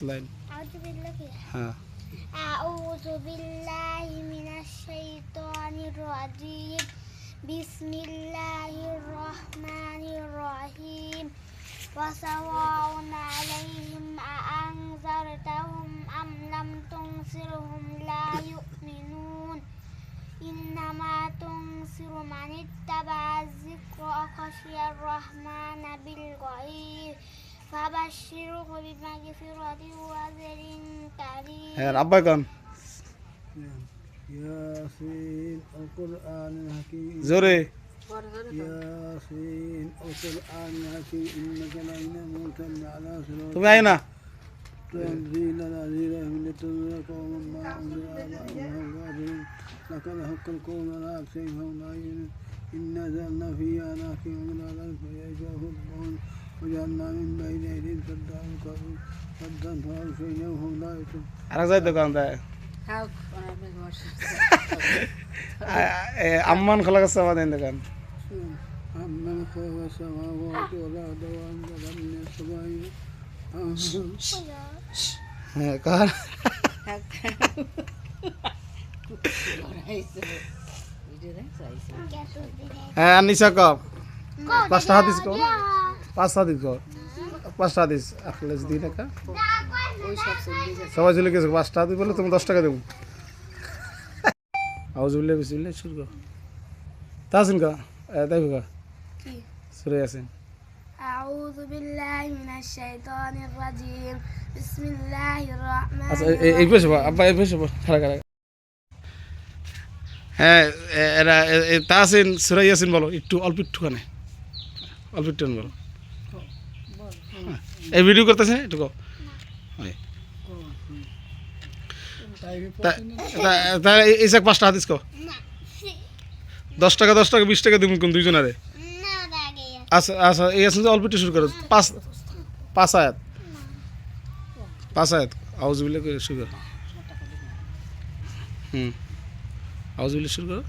أعوذ بالله أعوذ بالله من الشيطان الرجيم. بسم الله الرحمن الرحيم. وسواء عليهم أأنذرتهم أم لم تنصرهم لا يؤمنون. إنما تنصر من اتبع الذكر وخشي الرحمن بالغيب. فبشره بمغفرة وأجر كريم. ربك ياسين القرآن الحكيم. زوري. ياسين القرآن الحكيم. إنك لئن مرسل على صراط طب هنا تنزيل العزيز من تنزل قوم ما أنزل آباؤهم غافلين لقد حق القول على أكثرهم لا يؤمنون إنا جعلنا في أعناقهم غلالا فلا يشاء الله من بين أيديهم سدا وقبل سدا فأغشيناهم لا يبصرون আরেক যাই দোকান দেয় আম্মান খোলা গেছে আমাদের দোকান أمن خلق السماوات والأرض وأنزل من السماء হ্যাঁ কার হ্যাঁ আর নিশা কম পাঁচটা হাদিস কম পাঁচটা হাদিস কম পাঁচটা হাদিস আসলে যদি টাকা সবাই চলে গেছে পাঁচটা হাদিস বলে তুমি দশ টাকা দেবো আউজুবিল্লাহ বিসমিল্লাহ শুরু কর তাসিন কা তাই কা সুরে আসেন أعوذ بالله من الشيطان الرجيم بسم الله الرحمن আচ্ছা এ- এ- এই পেশে বল, আব্বা এই পেশে বল, খাড়া খাড়া হ্যাঁ এ- এরা এ- এ- তাসিন সুরাই ইয়াসিন বলো একটু অল্প একটুখানে অল্প একটু বলো হ্যাঁ, এই ভিডিও করতেছে একটু কও। হয়। তা- তা- তা এই- এই পাঁচটা হাদিস কো দশ টাকা দশ টাকা বিশ টাকা দিবেন কোন দুইজনারে? আচ্ছা আচ্ছা এই যে অল্প একটু শুরু করো। পাঁচ পাঁচ আয়াত। পাঁচ আয়াত। আউজবিল্লা করে শুরু করো হুম। আউজবিল্লা শুরু করো